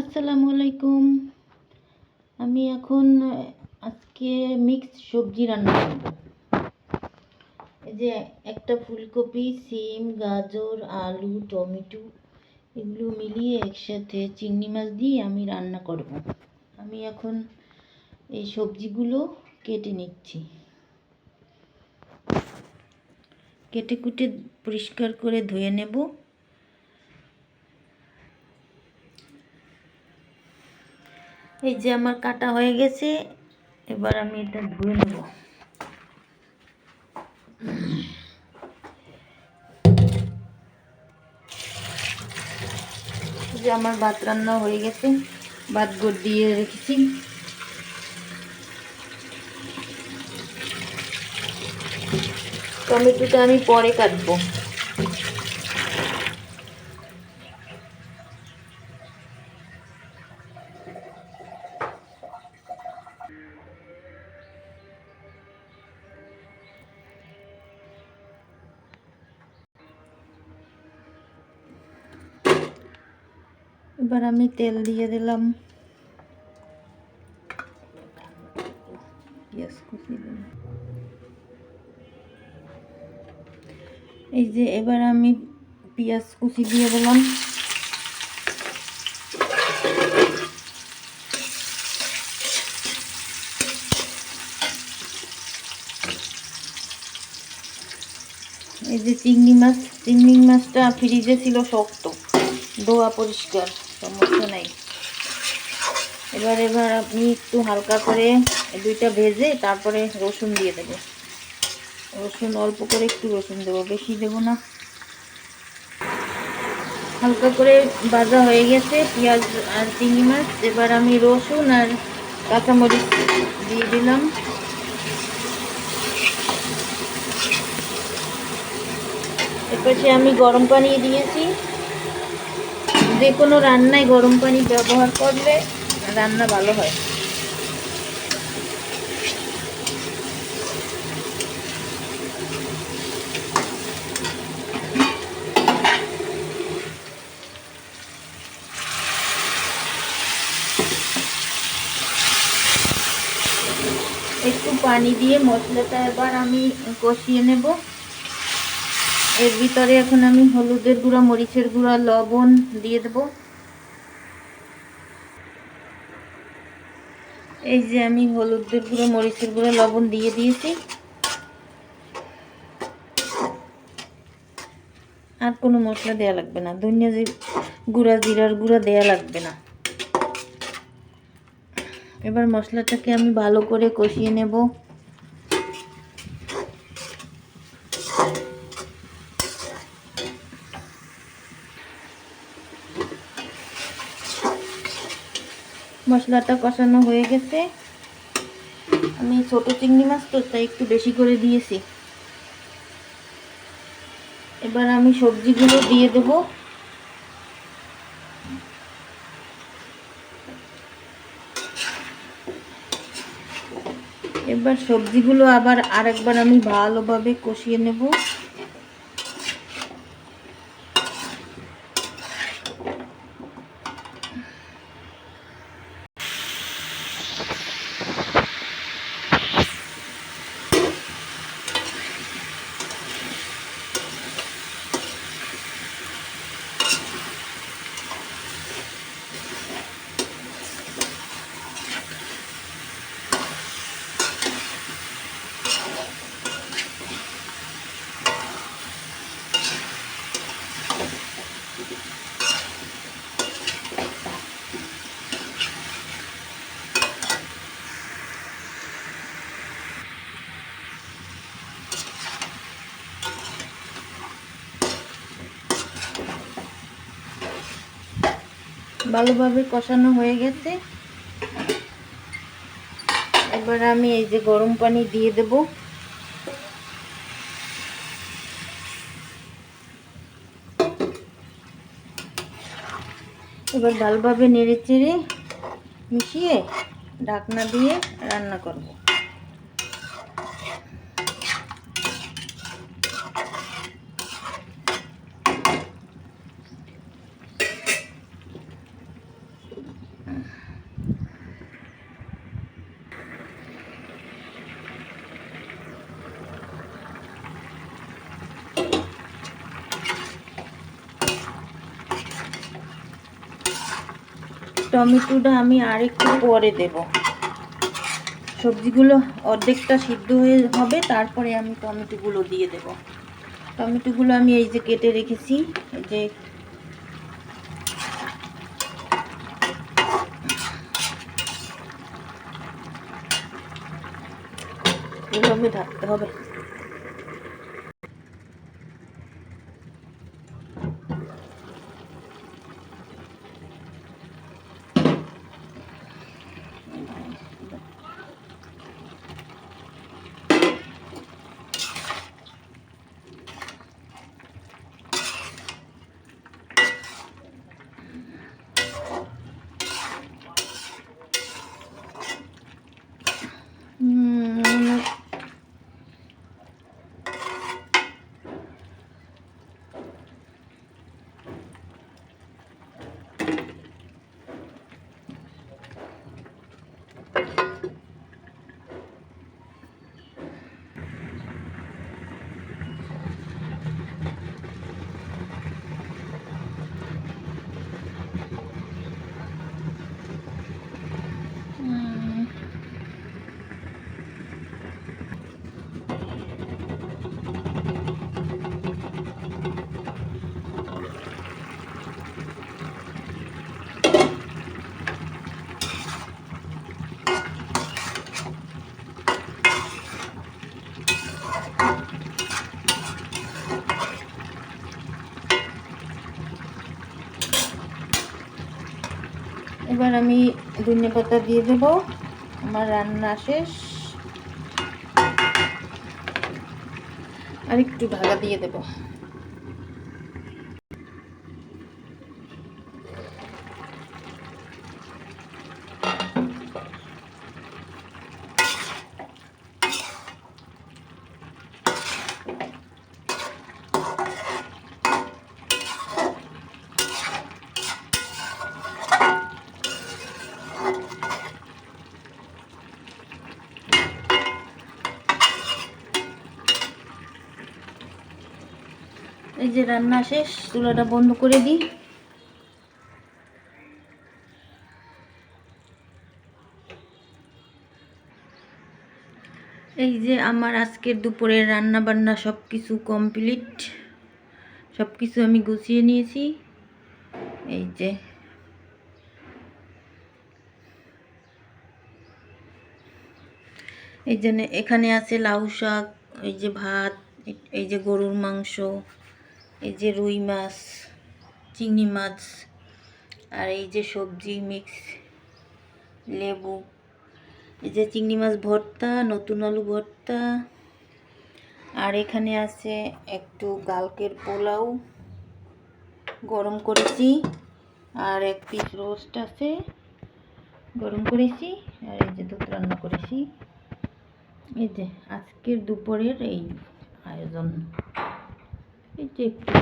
আসসালামু আলাইকুম। আমি এখন, আজকে মিক্স সবজি রান্না করব। এই যে একটা ফুলকপি, সিম, গাজর, আলু, টমেটো, এগুলো মিলিয়ে একসাথে চিংড়ি মাছ দিয়ে আমি রান্না করব। আমি এখন এই সবজিগুলো কেটে নিচ্ছি। কেটে কুটে পরিষ্কার করে ধুয়ে নেব। এই যে আমার কাটা হয়ে গেছে, এবার আমি এটা ধুয়ে নেব। যে আমার ভাত রান্না হয়ে গেছে, ভাত গোট দিয়ে রেখেছি। টমেটোটা আমি পরে কাটবো। এবার আমি তেল দিয়ে দিলাম। এই যে এবার আমি পেঁয়াজ কুচি দিয়ে দিলাম। এই যে চিংড়ি মাছ, চিংড়ি মাছটা ফ্রিজে ছিল শক্ত, ধোয়া পরিষ্কার। সমস্যা নাই। এবার এবার আপনি একটু হালকা করে দুইটা ভেজে তারপরে রসুন দিয়ে দেব। রসুন অল্প করে একটু রসুন দেবো, বেশি দেবো না। হালকা করে ভাজা হয়ে গেছে, পেঁয়াজ আর চিংড়ি মাছ। এবার আমি রসুন আর কাঁচামরিচ দিয়ে দিলাম। এরপরে আমি গরম পানি দিয়েছি। যে কোনো রান্নায় গরম পানি ব্যবহার করলে রান্না ভালো হয়। একটু পানি দিয়ে মশলাটা এবার আমি কষিয়ে নেব। এর ভিতরে এখন আমি হলুদের গুঁড়া, মরিচের গুঁড়া, লবণ দিয়ে দেব। এই যে আমি হলুদের গুঁড়ো, মরিচের গুঁড়ো, লবণ দিয়ে দিয়েছি। আর কোনো মশলা দেওয়া লাগবে না। ধনিয়া গুঁড়া, জিরার গুঁড়া দেওয়া লাগবে না। এবার মশলাটাকে আমি ভালো করে কষিয়ে নেব। মশলাটা কষানো হয়ে গেছে। আমি ছোট চিংড়ি মাছ তো, তাই একটু বেশি করে দিয়েছি। এবার আমি সবজিগুলো দিয়ে দেব। এবার সবজিগুলো আবার আরেকবার আমি ভালোভাবে কষিয়ে নেব। ভালোভাবে কষানো হয়ে গেছে। এবার আমি এই যে গরম পানি দিয়ে দেব। এবার ভালোভাবে নেড়ে চেড়ে মিশিয়ে ঢাকনা দিয়ে রান্না করব। টমেটোটা আমি আরেকটু পরে দেব। সবজিগুলো অর্ধেকটা সিদ্ধ হয়ে হবে, তারপরে আমি টমেটোগুলো দিয়ে দেব। টমেটোগুলো আমি এই যে কেটে রেখেছি যে এভাবে ঢাকতে হবে। এবার আমি ধনে পাতা দিয়ে দেব। আমার রান্না শেষ। আর একটু ভাগা দিয়ে দেব। যে রান্না শেষ, চুলাটা বন্ধ করে দিই। এই যে আমার আজকের দুপুরের রান্না বান্না সব কিছু কমপ্লিট। সব কিছু আমি গুছিয়ে নিয়েছি। এই যে। এই জন্য এখানে আছে লাউ শাক, এই যে ভাত, এই যে গরুর মাংস। এই যে রুই মাছ, চিংড়ি মাছ, আর এই যে সবজি মিক্স লেবু, এই যে চিংড়ি মাছ ভর্তা, নতুন আলু ভর্তা, আর এখানে আছে একটু গালকের পোলাও গরম করেছি, আর এক পিস রোস্ট আছে, গরম করেছি, আর এই যে দুধ রান্না করেছি। এই যে আজকের দুপুরের এই আয়োজন। এই যে একটু